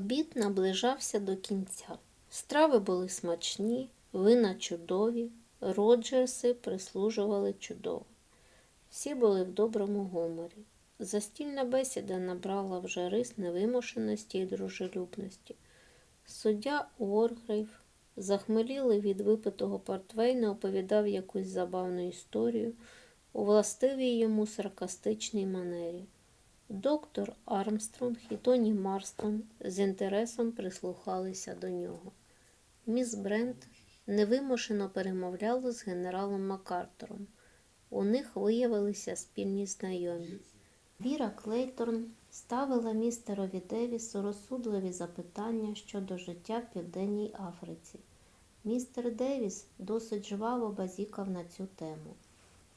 Обід наближався до кінця. Страви були смачні, вина чудові, Роджерси прислужували чудово. Всі були в доброму гуморі. Застільна бесіда набрала вже рис невимушеності і дружелюбності. Суддя Уоргрейв, захмелілий від випитого портвейна, оповідав якусь забавну історію у властивій йому саркастичній манері. Доктор Армстронг і Тоні Марстон з інтересом прислухалися до нього. Міс Брент невимушено перемовляла з генералом Макартером. У них виявилися спільні знайомі. Віра Клейторн ставила містерові Девісу розсудливі запитання щодо життя в Південній Африці. Містер Девіс досить жваво базікав на цю тему.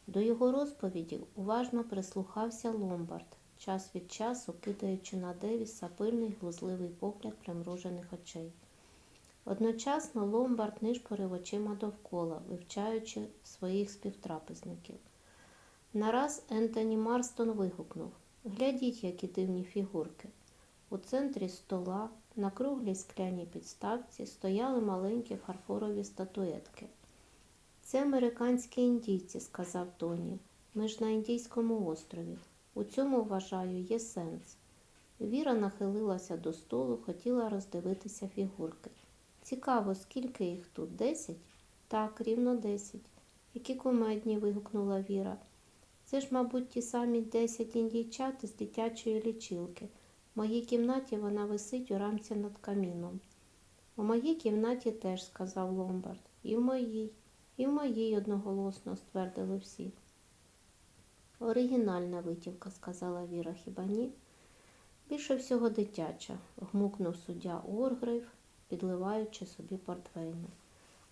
До його розповідів уважно прислухався Ломбард, час від часу кидаючи на Девіса пильний глузливий погляд примружених очей. Одночасно Ломбард нишпорив очима довкола, вивчаючи своїх співтрапезників. Нараз Ентоні Марстон вигукнув Глядіть, які дивні фігурки. У центрі стола на круглій скляній підставці стояли маленькі фарфорові статуетки. Це американські індійці, сказав Тоні. Ми ж на індійському острові. У цьому, вважаю, є сенс. Віра нахилилася до столу, хотіла роздивитися фігурки. Цікаво, скільки їх тут? Десять? Так, рівно десять. Які кумедні. вигукнула Віра. Це ж, мабуть, ті самі десять індійчат з дитячої лічилки. В моїй кімнаті вона висить у рамці над каміном. У моїй кімнаті теж, сказав Ломбард. І в моїй, і в моїй одноголосно ствердили всі. Оригінальна витівка, сказала Віра, хіба ні? Більше всього дитяча, гмукнув суддя Оргрейв, підливаючи собі портвейну.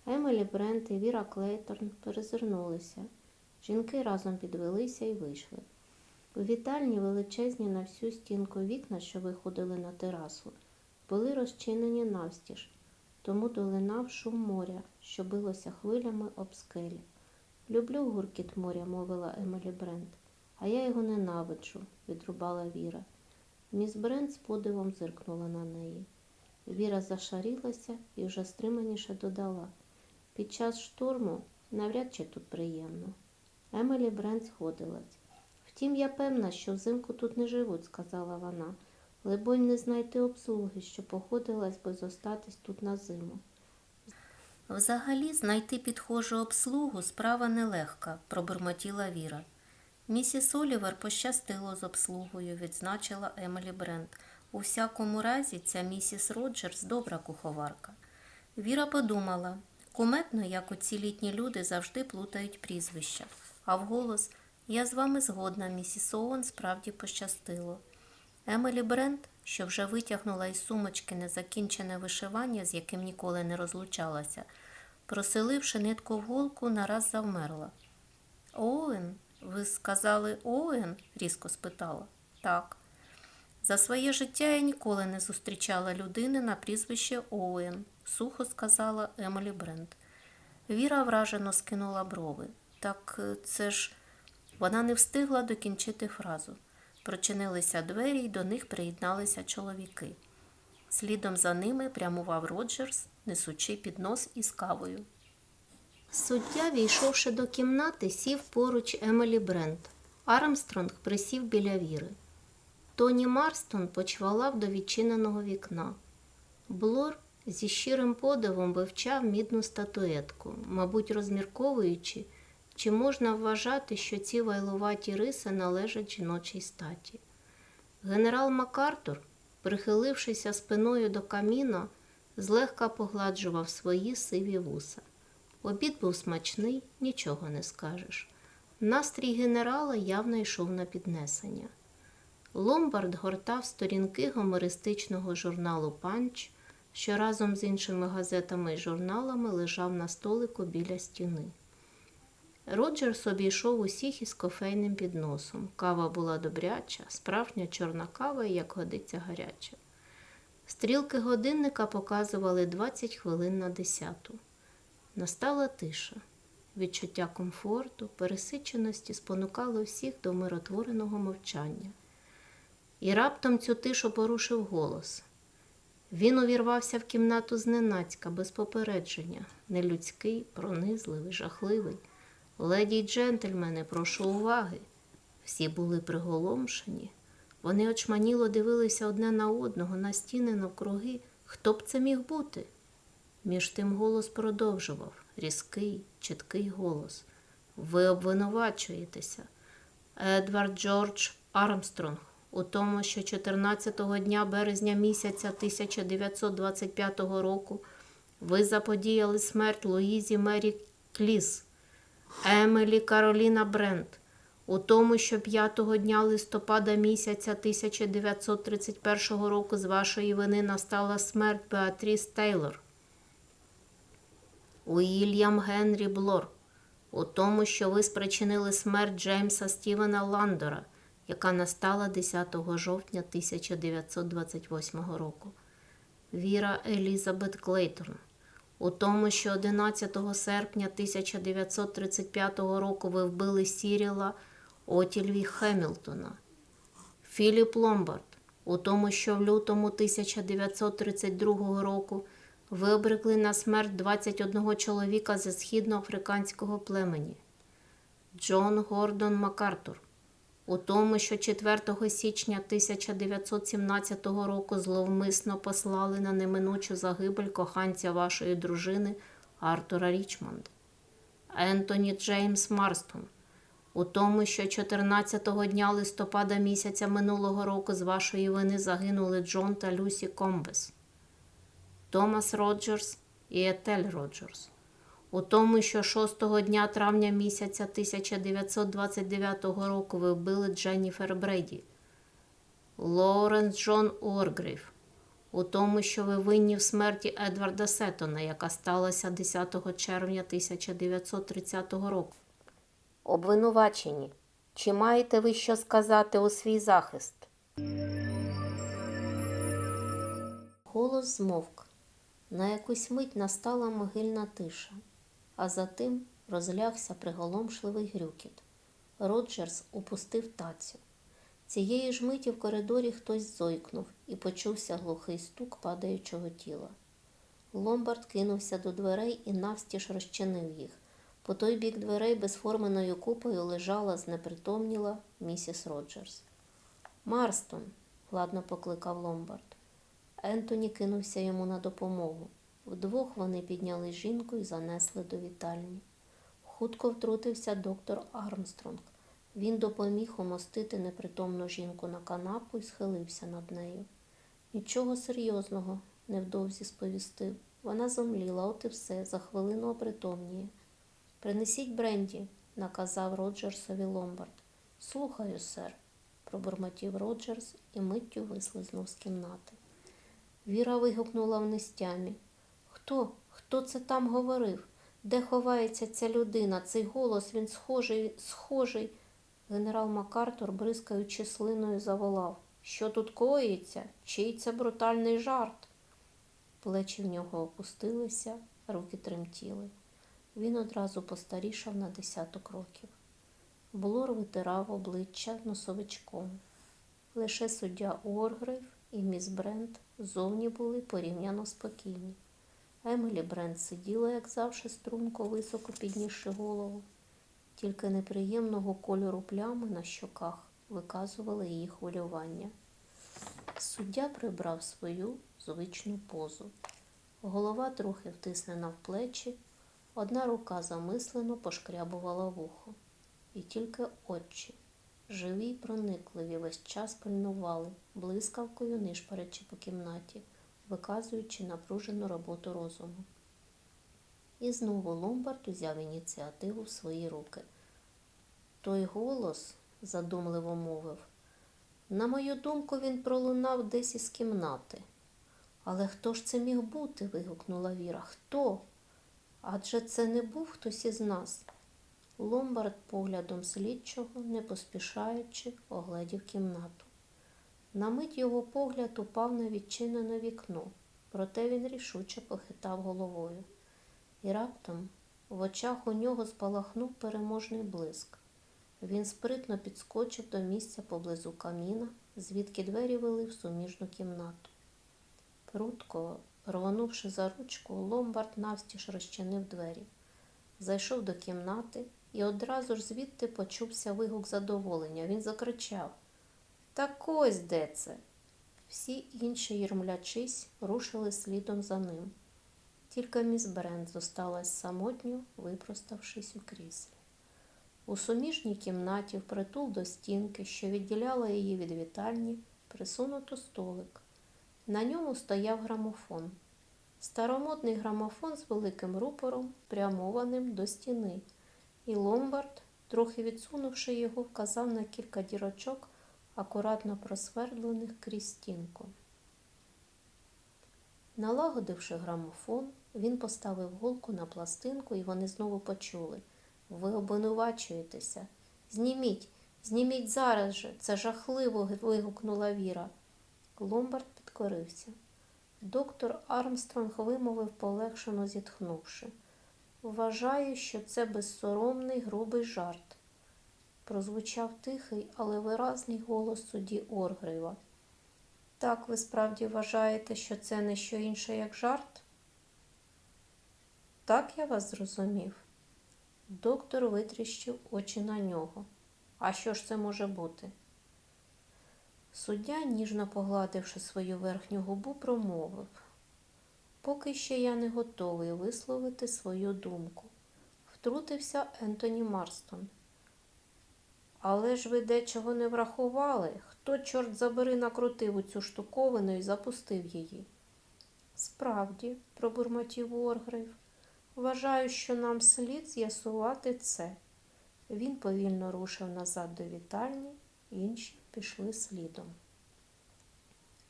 Емелі Брент і Віра Клейторн перезирнулися. Жінки разом підвелися і вийшли. У вітальні величезні на всю стінку вікна, що виходили на терасу, були розчинені навстіж, тому долинав шум моря, що билося хвилями об скелі. Люблю гуркіт моря, мовила Емелі Брент, а я його ненавиджу, відрубала Віра. Міс Брент з подивом зиркнула на неї. Віра зашарілася і вже стриманіше додала. Під час шторму навряд чи тут приємно. Емелі Брент сходилась. Втім, я певна, що взимку тут не живуть, сказала вона. Либонь, не знайти обслуги, що походилась би зостатись тут на зиму. Взагалі, знайти підхожу обслугу справа нелегка, пробурмотіла Віра. Місіс Олівер пощастило з обслугою, відзначила Емелі Брент. У всякому разі, ця місіс Роджерс добра куховарка. Віра подумала, куметно, як оці літні люди завжди плутають прізвища, а вголос я з вами згодна, місіс Оуен справді пощастило. Емелі Брент, що вже витягнула із сумочки незакінчене вишивання, з яким ніколи не розлучалася, проселивши нитку в голку, нараз завмерла. Оуен, ви сказали Оуен? різко спитала. Так. За своє життя я ніколи не зустрічала людини на прізвище Оуен, сухо сказала Емелі Брент. Віра вражено скинула брови. Так е, це ж. Вона не встигла докінчити фразу. Прочинилися двері, і до них приєдналися чоловіки. Слідом за ними прямував Роджерс, несучи піднос із кавою. Суддя, війшовши до кімнати, сів поруч Емелі Брент. Армстронг присів біля віри. Тоні Марстон почвалав до відчиненого вікна. Блор зі щирим подивом вивчав мідну статуетку, мабуть, розмірковуючи, чи можна вважати, що ці вайлуваті риси належать жіночій статі. Генерал Макартур, прихилившися спиною до каміна, злегка погладжував свої сиві вуса. Обід був смачний, нічого не скажеш. Настрій генерала явно йшов на піднесення. Ломбард гортав сторінки гумористичного журналу Панч, що разом з іншими газетами і журналами лежав на столику біля стіни. Роджерс обійшов усіх із кофейним підносом. Кава була добряча, справжня чорна кава, як годиться гаряча. Стрілки годинника показували 20 хвилин на десяту. Настала тиша. Відчуття комфорту, пересиченості спонукало всіх до миротвореного мовчання. І раптом цю тишу порушив голос. Він увірвався в кімнату зненацька, без попередження, нелюдський, пронизливий, жахливий. Леді й джентльмени, прошу уваги. Всі були приголомшені. Вони очманіло дивилися одне на одного, на стіни навкруги. Хто б це міг бути? Між тим голос продовжував різкий, чіткий голос. Ви обвинувачуєтеся. Едвард Джордж Армстронг у тому, що 14-го дня березня місяця 1925 року ви заподіяли смерть Луїзі Мері Кліс, Емелі Кароліна Брент, у тому, що 5-го дня листопада місяця 1931 року з вашої вини настала смерть Беатріс Тейлор. Уільям Генрі Блор, у тому, що ви спричинили смерть Джеймса Стівена Ландора, яка настала 10 жовтня 1928 року. Віра Елізабет Клейтон, у тому, що 11 серпня 1935 року ви вбили Сіріла Отільві Хемілтона. Філіп Ломбард, у тому, що в лютому 1932 року ви обрекли на смерть 21 чоловіка зі східноафриканського племені. Джон Гордон Макартур, у тому, що 4 січня 1917 року зловмисно послали на неминучу загибель коханця вашої дружини Артура Річмонда. Ентоні Джеймс Марстон, у тому, що 14 дня листопада місяця минулого року з вашої вини загинули Джон та Люсі Комбес. Томас Роджерс і Етель Роджерс. У тому, що 6 дня травня місяця 1929 року ви вбили Дженніфер Брейді. Лоуренс Джон Уоргрейв. У тому, що ви винні в смерті Едварда Сеттона, яка сталася 10 червня 1930 року. Обвинувачені. Чи маєте ви що сказати у свій захист? Голос змовк. На якусь мить настала могильна тиша, а затим розлягся приголомшливий грюкіт. Роджерс упустив тацю. Цієї ж миті в коридорі хтось зойкнув і почувся глухий стук падаючого тіла. Ломбард кинувся до дверей і навстіж розчинив їх. По той бік дверей безформеною купою лежала знепритомніла місіс Роджерс. Марстон, ладно покликав Ломбард. Ентоні кинувся йому на допомогу. Вдвох вони підняли жінку і занесли до вітальні. Хутко втрутився доктор Армстронг. Він допоміг умостити непритомну жінку на канапу і схилився над нею. Нічого серйозного, невдовзі сповістив. Вона зомліла, от і все, за хвилину опритомніє. Принесіть Бренді, наказав Роджерсові Ломбард. Слухаю, сер, пробурмотів Роджерс і миттю вислизнув з кімнати. Віра вигукнула в нестямі. Хто? Хто це там говорив? Де ховається ця людина? Цей голос він схожий, схожий. Генерал Макартур, бризкаючи слиною, заволав. Що тут коїться? Чий це брутальний жарт? Плечі в нього опустилися, руки тремтіли. Він одразу постарішав на десяток років. Блор витирав обличчя носовичком. Лише суддя Уоргрейв і міс Брент зовні були порівняно спокійні. Емілі Брент сиділа, як завжди, струнко, високо піднісши голову. Тільки неприємного кольору плями на щоках виказували її хвилювання. Суддя прибрав свою звичну позу. Голова трохи втиснена в плечі, одна рука замислено пошкрябувала вухо. І тільки очі, живі й проникливі, весь час пильнували, блискавкою нишпарячи по кімнаті, виказуючи напружену роботу розуму. І знову Ломбард узяв ініціативу в свої руки. Той голос, задумливо мовив, на мою думку, він пролунав десь із кімнати. Але хто ж це міг бути? вигукнула Віра. Хто? Адже це не був хтось із нас. Ломбард поглядом слідчого, не поспішаючи, оглядів кімнату. На мить його погляд упав на відчинене вікно, проте він рішуче похитав головою. І раптом в очах у нього спалахнув переможний блиск. Він спритно підскочив до місця поблизу каміна, звідки двері вели в суміжну кімнату. Прудко, рвонувши за ручку, Ломбард навстіж розчинив двері. Зайшов до кімнати і одразу ж звідти почувся вигук задоволення. Він закричав Так ось де це. Всі інші, юрмлячись, рушили слідом за ним. Тільки міс Брент зосталась самотньо, випроставшись у кріслі. У суміжній кімнаті, впритул до стінки, що відділяла її від вітальні, присунуто столик. На ньому стояв грамофон. Старомодний грамофон з великим рупором, прямованим до стіни, і Ломбард, трохи відсунувши його, вказав на кілька дірочок, акуратно просвердлених крізь стінку. Налагодивши грамофон, він поставив голку на пластинку, і вони знову почули. Ви обвинувачуєтеся. Зніміть, зніміть зараз же. Це жахливо. вигукнула Віра. Ломбард підкорився. Доктор Армстронг вимовив полегшено зітхнувши. Вважаю, що це безсоромний грубий жарт. Прозвучав тихий, але виразний голос судді Оргрейва. Так, ви справді вважаєте, що це не що інше, як жарт? Так я вас зрозумів. Доктор витріщив очі на нього. А що ж це може бути? Суддя, ніжно погладивши свою верхню губу, промовив. Поки ще я не готовий висловити свою думку. Втрутився Ентоні Марстон. Але ж ви дечого не врахували. Хто, чорт забери, накрутив у цю штуковину і запустив її? Справді, пробурмотів Уоргрейв, вважаю, що нам слід з'ясувати це. Він повільно рушив назад до вітальні, інші пішли слідом.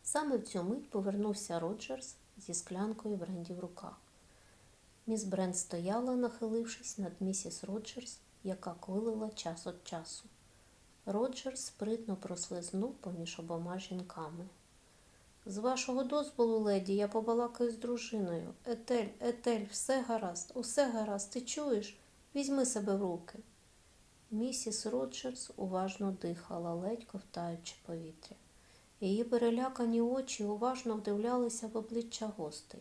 Саме в цю мить повернувся Роджерс зі склянкою бренді в руках. Міс Брент стояла, нахилившись над місіс Роджерс, яка квилила час від часу. Роджерс спритно прослизнув поміж обома жінками. З вашого дозволу, леді, я побалакаю з дружиною. Етель, Етель, все гаразд, усе гаразд, ти чуєш? Візьми себе в руки. Місіс Роджерс уважно дихала, ледь ковтаючи повітря. Її перелякані очі уважно вдивлялися в обличчя гостей.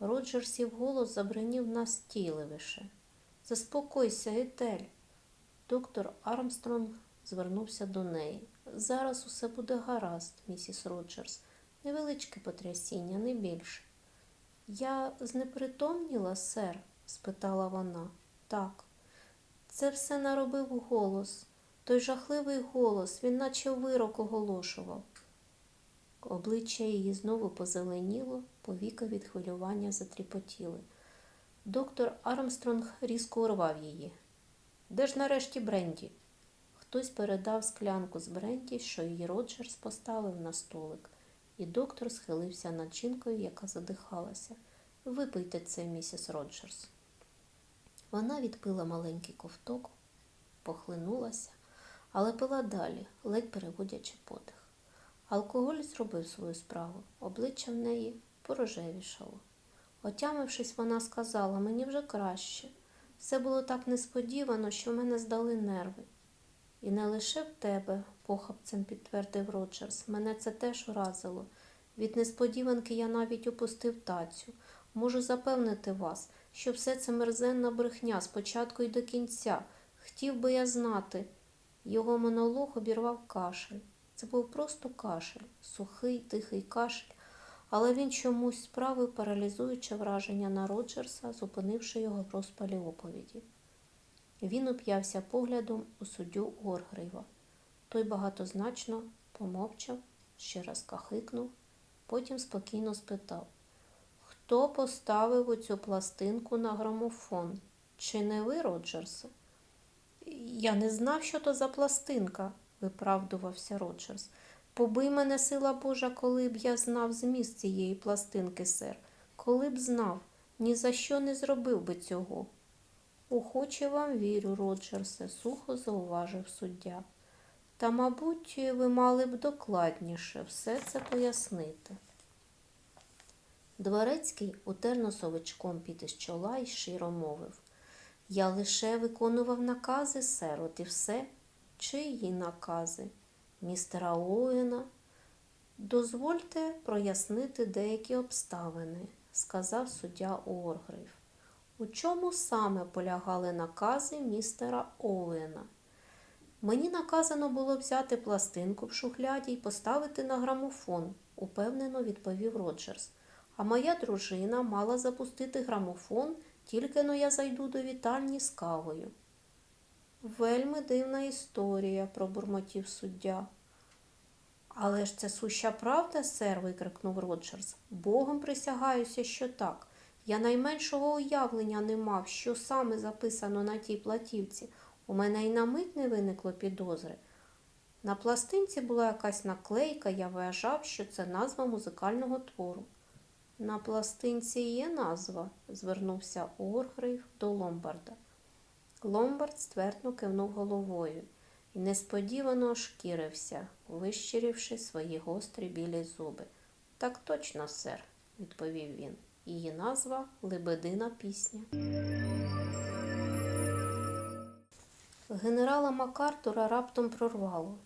Роджерсів голос забринів настійливіше. Заспокойся, Етель. Доктор Армстронг звернувся до неї. Зараз усе буде гаразд, місіс Роджерс. Невеличке потрясіння, не більше. Я знепритомніла, сер? спитала вона. Так. Це все наробив голос. Той жахливий голос, він наче вирок оголошував. Обличчя її знову позеленіло, повіка від хвилювання затріпотіли. Доктор Армстронг різко урвав її. Де ж нарешті Бренді? Хтось передав склянку з Бренді, що її Роджерс поставив на столик, і доктор схилився над жінкою, яка задихалася. Випийте це, місіс Роджерс. Вона відпила маленький ковток, похлинулася, але пила далі, ледь переводячи подих. Алкоголь зробив свою справу, обличчя в неї порожевішало. Отямившись, вона сказала, мені вже краще. Все було так несподівано, що в мене здали нерви. І не лише в тебе, похапцем підтвердив Роджерс, мене це теж уразило. Від несподіванки я навіть опустив тацю. Можу запевнити вас, що все це мерзенна брехня спочатку і до кінця. Хотів би я знати. Його монолог обірвав кашель. Це був просто кашель, сухий, тихий кашель, але він чомусь справив паралізуюче враження на Роджерса, зупинивши його в розпалі оповіді. Він уп'явся поглядом у суддю Оргрейва. Той багатозначно помовчав, ще раз кахикнув, потім спокійно спитав Хто поставив оцю пластинку на грамофон? Чи не ви, Роджерсе? Я не знав, що то за пластинка, виправдувався Роджерс. Побий мене, сила Божа, коли б я знав зміст цієї пластинки, сер. Коли б знав, ні за що не зробив би цього. Охоче вам вірю, Роджерсе, сухо зауважив суддя. Та, мабуть, ви мали б докладніше все це пояснити. Дворецький утер носовичком під із чола і щиро мовив. Я лише виконував накази, сер, от і все. Чиї накази? Містера Оуена? Дозвольте прояснити деякі обставини, сказав суддя Оргрейв. У чому саме полягали накази містера Оуена? Мені наказано було взяти пластинку в шухляді і поставити на грамофон, упевнено відповів Роджерс. А моя дружина мала запустити грамофон, тільки но я зайду до вітальні з кавою. Вельми дивна історія, пробурмотів суддя. Але ж це суща правда, сер, викрикнув Роджерс. Богом присягаюся, що так. Я найменшого уявлення не мав, що саме записано на тій платівці. У мене й на мить не виникло підозри. На пластинці була якась наклейка, я вважав, що це назва музикального твору. На пластинці є назва, звернувся Оргрейв до Ломбарда. Ломбард ствердно кивнув головою і несподівано ошкірився, вищирівши свої гострі білі зуби. Так точно, сер, відповів він. Її назва Лебедина пісня. Генерала Макартура раптом прорвало.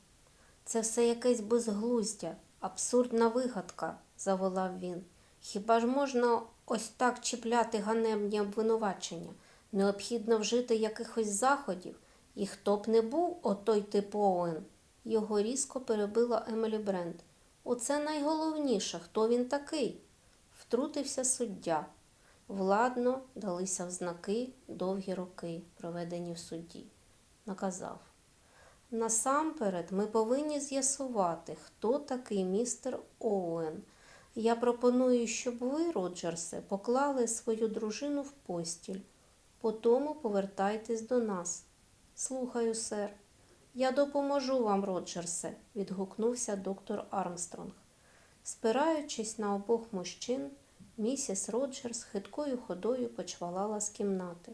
Це все якесь безглуздя, абсурдна вигадка, заволав він. Хіба ж можна ось так чіпляти ганебні обвинувачення? Необхідно вжити якихось заходів, і хто б не був отой тип Оуен. Його різко перебила Емелі Брент. Оце найголовніше, хто він такий? Втрутився суддя. Владно далися в знаки довгі роки, проведені в судді. Наказав. Насамперед ми повинні з'ясувати, хто такий містер Оуен. Я пропоную, щоб ви, Роджерсе, поклали свою дружину в постіль. Потому повертайтесь до нас. Слухаю, сер. Я допоможу вам, Роджерсе, відгукнувся доктор Армстронг. Спираючись на обох мужчин, місіс Роджерс хиткою ходою почвалала з кімнати.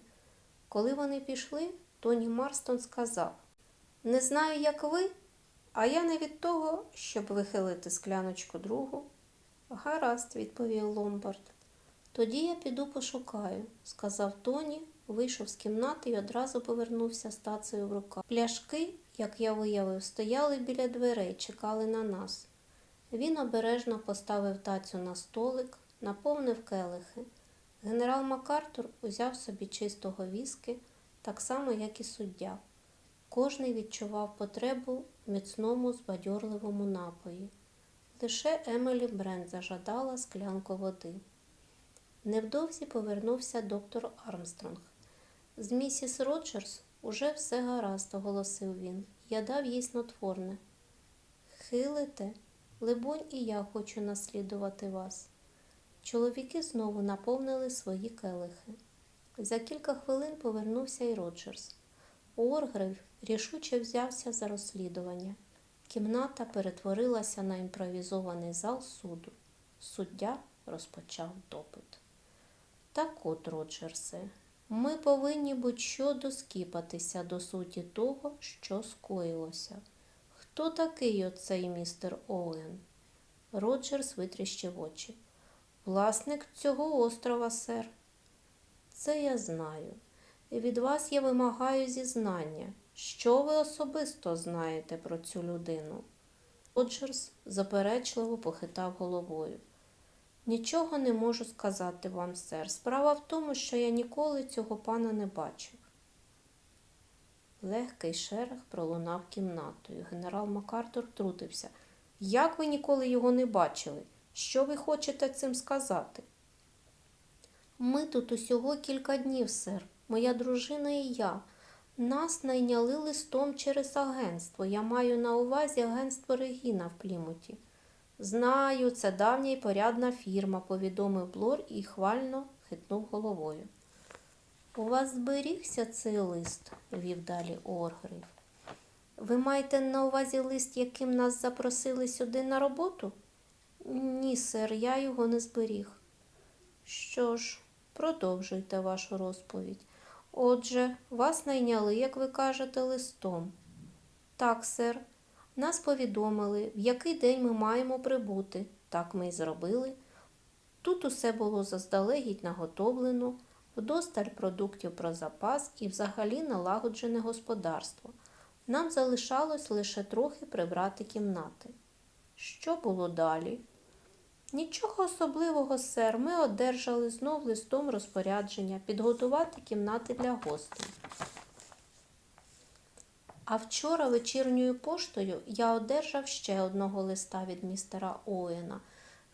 Коли вони пішли, Тоні Марстон сказав Не знаю, як ви, а я не від того, щоб вихилити скляночку другу. Гаразд, відповів Ломбард. Тоді я піду пошукаю, сказав Тоні, вийшов з кімнати і одразу повернувся з тацею в руках. Пляшки, як я виявив, стояли біля дверей, чекали на нас. Він обережно поставив тацю на столик, наповнив келихи. Генерал Макартур узяв собі чистого віски, так само, як і суддя. Кожний відчував потребу в міцному збадьорливому напої. Лише Емелі Брент зажадала склянку води. Невдовзі повернувся доктор Армстронг. З місіс Роджерс уже все гаразд, оголосив він. Я дав їй снотворне. Хилите, либонь, і я хочу наслідувати вас. Чоловіки знову наповнили свої келихи. За кілька хвилин повернувся й Роджерс. Оргрев рішуче взявся за розслідування. Кімната перетворилася на імпровізований зал суду. Суддя розпочав допит. Так от, Роджерсе, ми повинні будь-що доскіпатися до суті того, що скоїлося. Хто такий оцей містер Оуен? Роджерс витріщив очі. Власник цього острова, сер. Це я знаю. Від вас я вимагаю зізнання. Що ви особисто знаєте про цю людину? Роджерс заперечливо похитав головою. Нічого не можу сказати вам, сер. Справа в тому, що я ніколи цього пана не бачив. Легкий шерех пролунав кімнатою. Генерал Макартур втрутився. Як ви ніколи його не бачили? Що ви хочете цим сказати? Ми тут усього кілька днів, сер. Моя дружина і я. Нас найняли листом через агентство. Я маю на увазі агентство Регіна в Плімуті. Знаю, це давня і порядна фірма, повідомив Блор і хвально хитнув головою. У вас зберігся цей лист, вів далі Оргрив. Ви маєте на увазі лист, яким нас запросили сюди на роботу? Ні, сер, я його не зберіг. Що ж, продовжуйте вашу розповідь. Отже, вас найняли, як ви кажете, листом. Так, сер. Нас повідомили, в який день ми маємо прибути. Так ми й зробили. Тут усе було заздалегідь наготовлено, вдосталь продуктів про запас і взагалі налагоджене господарство. Нам залишалось лише трохи прибрати кімнати. Що було далі? Нічого особливого, сер. Ми одержали знов листом розпорядження підготувати кімнати для гостей. А вчора вечірньою поштою я одержав ще одного листа від містера Оуена.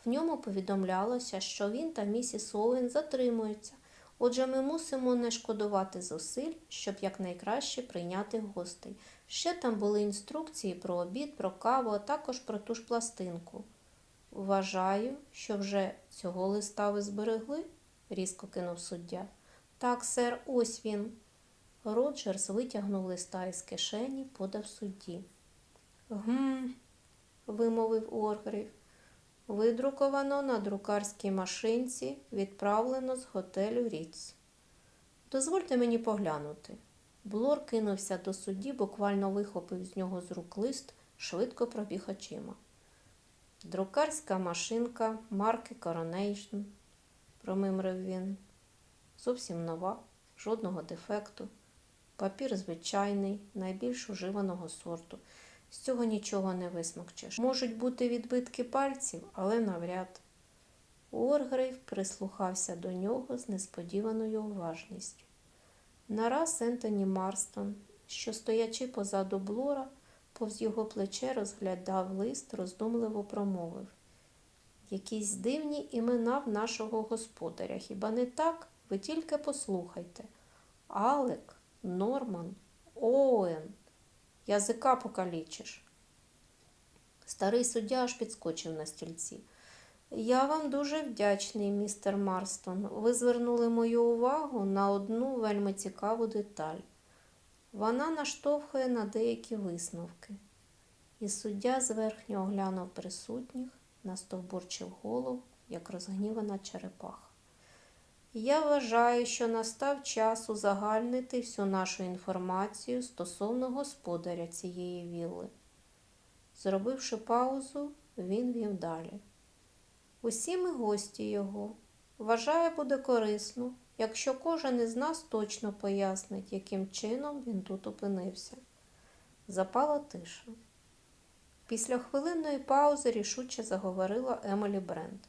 В ньому повідомлялося, що він та місіс Оуен затримуються. Отже, ми мусимо не шкодувати зусиль, щоб якнайкраще прийняти гостей. Ще там були інструкції про обід, про каву, а також про ту ж пластинку. Вважаю, що вже цього листа ви зберегли, різко кинув суддя. Так, сер, ось він. Роджерс витягнув листа із кишені, подав судді. Гм, вимовив Оргрів. Видруковано на друкарській машинці, відправлено з готелю Ріц. Дозвольте мені поглянути. Блор кинувся до судді, буквально вихопив з нього з рук лист, швидко пробіг очима. Друкарська машинка марки Coronation, промимрив він. Зовсім нова, жодного дефекту. Папір звичайний, найбільш уживаного сорту. З цього нічого не висмокчеш. Можуть бути відбитки пальців, але навряд. Уоргрейв прислухався до нього з несподіваною уважністю. Нараз Ентоні Марстон, що стоячи позаду Блора, повз його плече розглядав лист, роздумливо промовив. Якісь дивні імена в нашого господаря. Хіба не так? Ви тільки послухайте. Алек, Норман, Оуен. Язика покалічиш. Старий суддя аж підскочив на стільці. Я вам дуже вдячний, містер Марстон. Ви звернули мою увагу на одну вельми цікаву деталь. Вона наштовхує на деякі висновки. І суддя зверхньо оглянув присутніх, настовбурчив голову, як розгнівана черепаха. Я вважаю, що настав час узагальнити всю нашу інформацію стосовно господаря цієї вілли. Зробивши паузу, він вів далі. Усі ми гості його. Вважаю, буде корисно, якщо кожен із нас точно пояснить, яким чином він тут опинився. Запала тиша. Після хвилинної паузи рішуче заговорила Емелі Брент.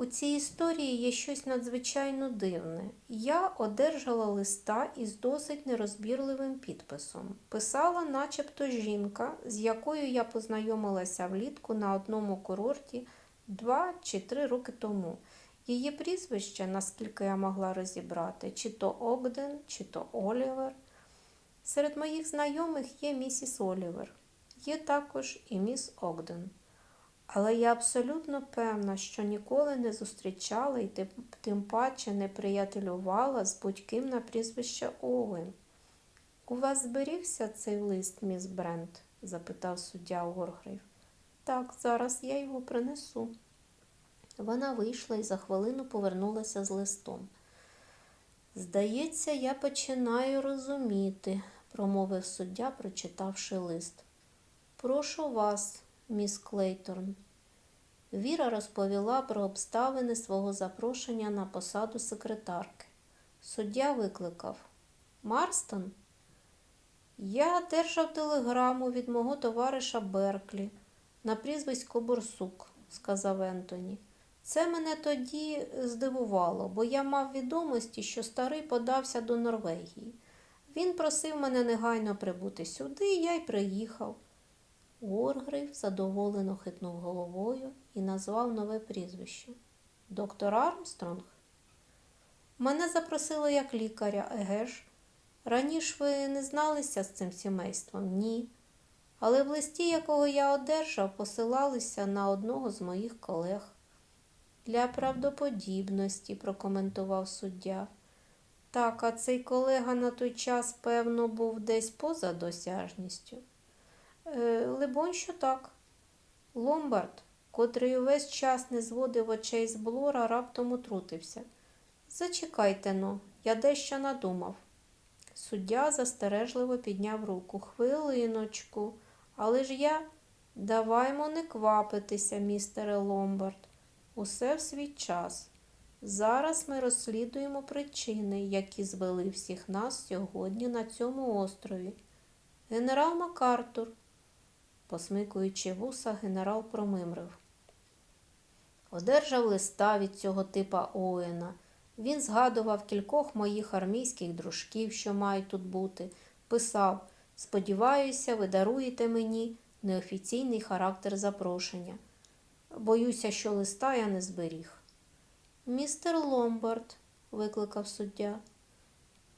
У цій історії є щось надзвичайно дивне. Я одержала листа із досить нерозбірливим підписом. Писала, начебто, жінка, з якою я познайомилася влітку на одному курорті два чи три роки тому. Її прізвище, наскільки я могла розібрати, чи то Огден, чи то Олівер. Серед моїх знайомих є місіс Олівер, є також і міс Огден. Але я абсолютно певна, що ніколи не зустрічала і тим, паче не приятелювала з будь-ким на прізвище Оуен. У вас зберігся цей лист, міс Брент? запитав суддя Уоргрейв. Так, зараз я його принесу. Вона вийшла і за хвилину повернулася з листом. Здається, я починаю розуміти, промовив суддя, прочитавши лист. Прошу вас, міс Клейторн. Віра розповіла про обставини свого запрошення на посаду секретарки. Суддя викликав Марстон. Я держав телеграму від мого товариша Берклі на прізвисько Борсук, сказав Ентоні. Це мене тоді здивувало, бо я мав відомості, що старий подався до Норвегії. Він просив мене негайно прибути сюди, я й приїхав. Уоргрейв задоволено хитнув головою і назвав нове прізвище. Доктор Армстронг? Мене запросили як лікаря, еге ж. Раніше ви не зналися з цим сімейством? Ні. Але в листі, якого я одержав, посилалися на одного з моїх колег. Для правдоподібності, прокоментував суддя. Так, а цей колега на той час, певно, був десь поза досяжністю. Е, Либонь, що так. Ломбард, котрий увесь час не зводив очей з блора, раптом утрутився. Зачекайте но, я дещо надумав. Суддя застережливо підняв руку. Хвилиночку, але ж я. Даваймо не квапитися, містере Ломбард. Усе в свій час. Зараз ми розслідуємо причини, які звели всіх нас сьогодні на цьому острові. Генерал Макартур. Посмикуючи вуса, генерал промимрив. Одержав листа від цього типа Оуена. Він згадував кількох моїх армійських дружків, що мають тут бути. Писав: Сподіваюся, ви даруєте мені неофіційний характер запрошення. Боюся, що листа я не зберіг. Містер Ломбард, викликав суддя.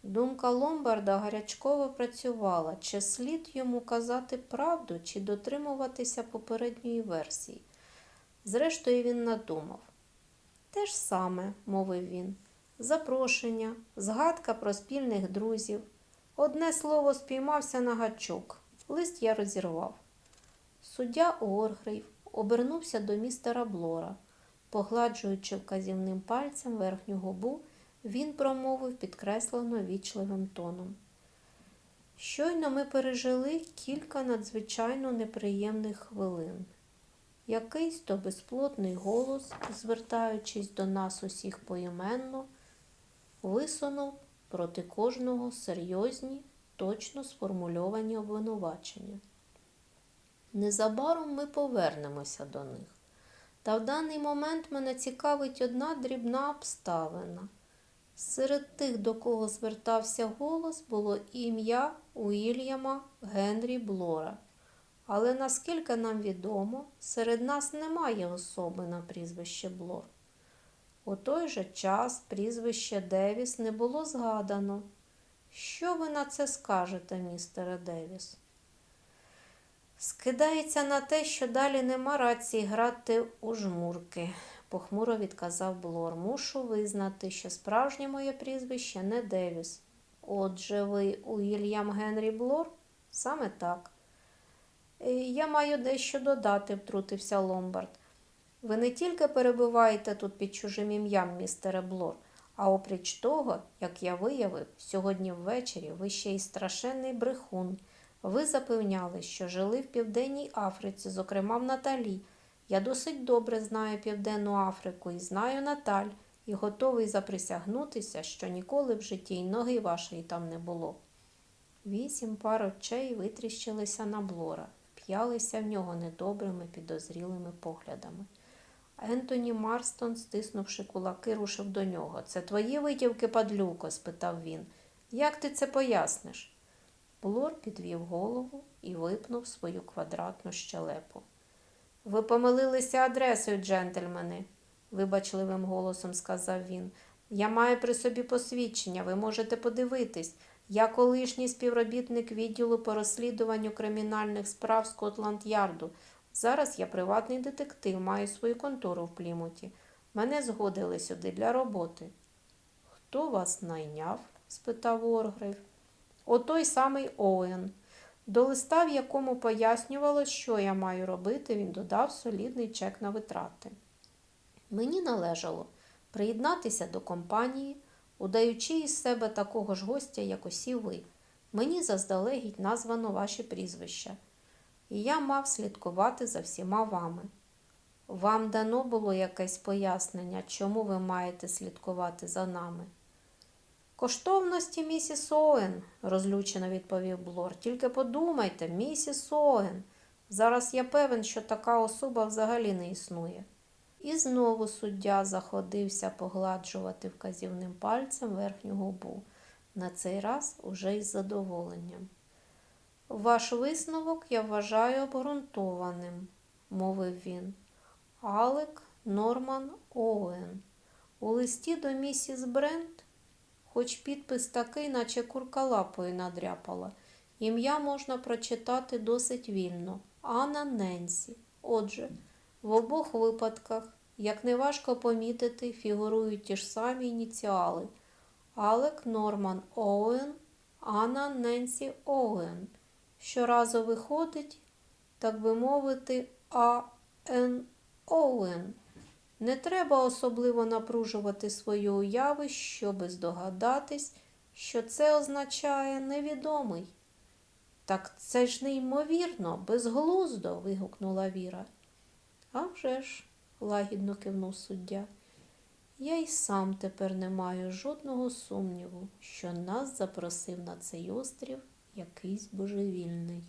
Думка Ломбарда гарячково працювала, чи слід йому казати правду, чи дотримуватися попередньої версії. Зрештою, він надумав. Те ж саме, мовив він, запрошення, згадка про спільних друзів. Одне слово спіймався на гачок. Лист я розірвав. Суддя Оргрейв обернувся до містера Блора. Погладжуючи вказівним пальцем верхню губу, він промовив підкреслено вічливим тоном. Щойно ми пережили кілька надзвичайно неприємних хвилин. Якийсь то безплотний голос, звертаючись до нас усіх поіменно, висунув проти кожного серйозні, точно сформульовані обвинувачення. Незабаром ми повернемося до них. Та в даний момент мене цікавить одна дрібна обставина. Серед тих, до кого звертався голос, було ім'я Уільяма Генрі Блора. Але наскільки нам відомо, серед нас немає особи на прізвище Блор. У той же час прізвище Девіс не було згадано. Що ви на це скажете, містере Девіс? Скидається на те, що далі нема рації грати у жмурки, похмуро відказав Блор. Мушу визнати, що справжнє моє прізвище не Девіс. Отже, ви Уільям Генрі Блор? Саме так. «Е, Я маю дещо додати, втрутився Ломбард. Ви не тільки перебуваєте тут під чужим ім'ям, містере Блор, а опріч того, як я виявив, сьогодні ввечері ви ще й страшенний брехун. Ви запевняли, що жили в Південній Африці, зокрема в Наталі. Я досить добре знаю Південну Африку і знаю Наталь, і готовий заприсягнутися, що ніколи в житті й ноги вашої там не було. Вісім пар очей витріщилися на Блора, п'ялися в нього недобрими, підозрілими поглядами. Ентоні Марстон, стиснувши кулаки, рушив до нього. Це твої витівки, падлюко? спитав він. Як ти це поясниш? Блор підвів голову і випнув свою квадратну щелепу. Ви помилилися адресою, джентльмени, вибачливим голосом сказав він. Я маю при собі посвідчення, ви можете подивитись. Я колишній співробітник відділу по розслідуванню кримінальних справ Скотланд-Ярду. Зараз я приватний детектив, маю свою контору в Плімуті. Мене згодили сюди для роботи. Хто вас найняв? спитав Оргрейв. Отой самий Оуен. До листа, в якому пояснювалось, що я маю робити, він додав солідний чек на витрати. Мені належало приєднатися до компанії, удаючи із себе такого ж гостя, як усі ви. Мені заздалегідь названо ваші прізвища, і я мав слідкувати за всіма вами. Вам дано було якесь пояснення, чому ви маєте слідкувати за нами? Коштовності місіс Оен, розлючено відповів Блор. Тільки подумайте, місіс Оен. Зараз я певен, що така особа взагалі не існує. І знову суддя заходився погладжувати вказівним пальцем верхню губу, на цей раз уже із задоволенням. Ваш висновок я вважаю обґрунтованим, мовив він. Алек Норман Оуен. У листі до місіс Брент хоч підпис такий, наче курка лапою надряпала. Ім'я можна прочитати досить вільно. Анна Ненсі. Отже, в обох випадках, як неважко помітити, фігурують ті ж самі ініціали. Алек Норман Оуен, Анна Ненсі Оуен. Щоразу виходить, так би мовити, А.Н. Оуен. Не треба особливо напружувати свої уяви, щоби здогадатись, що це означає невідомий. Так це ж неймовірно, безглуздо. вигукнула Віра. «А вже ж», – лагідно кивнув суддя. Я й сам тепер не маю жодного сумніву, що нас запросив на цей острів якийсь божевільний.